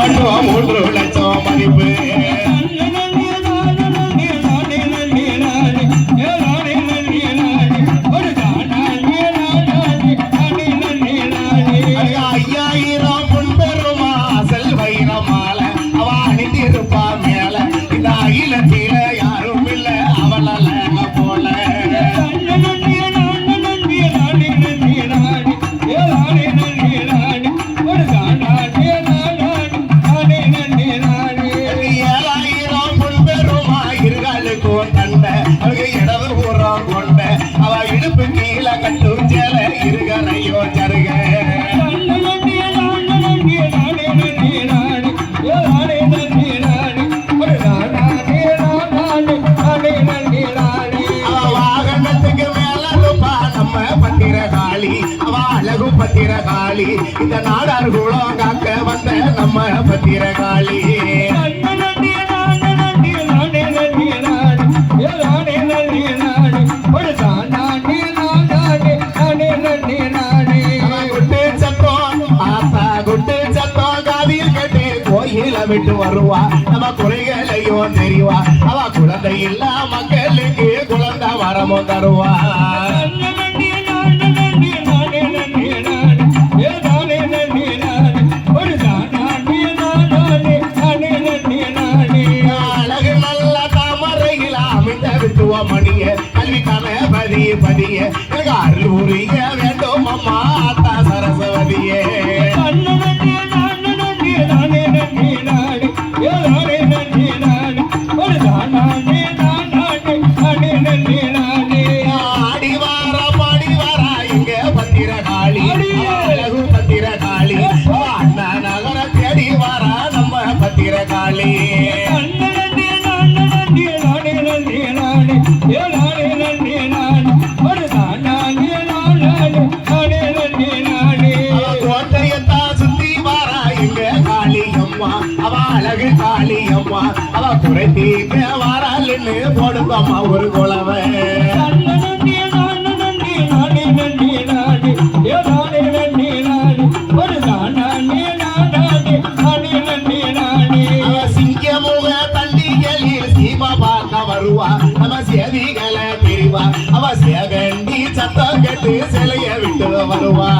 மட்டும் மூன்று லட்சம் மதிப்பு. தண்ட அவங்க இடது பூரம் கொண்ட அவ இடுப்பு கீழே கட்டும் சேல இருகரையோ சருக. அவ வாகனத்துக்கு மேல இருப்பா நம்ம பத்திரகாளி அவ அழகு பத்திரகாளி இந்த நாடார் குளம் காக்க வந்த நம்ம பத்திரகாளி. கோயில விட்டு வருவா. நம்ம குறைகளையும் தெரிவா. அவ குழந்தை இல்ல மக்களுக்கு குழந்தை வரமும் தருவா. மணிய. கல்விக்கான பதிய பதிய. எனக்கு அருள் உரிய வேண்டும் அம்மா ஆத்தா சரஸ்வதியே காளி அம்மா அவ அழகு காளி அம்மா அவ குறை தீர்க்க வாராளுன்னு போடுங்கம்மா ஒரு குளவை அவ சிங்கமுக தண்டிகளில் சீமா பார்க்க வருவா. நம்ம சேதிகளை பிரிவா. அவ சேகண்டி சத்தம் கட்டு சிலைய விட்டு வருவா.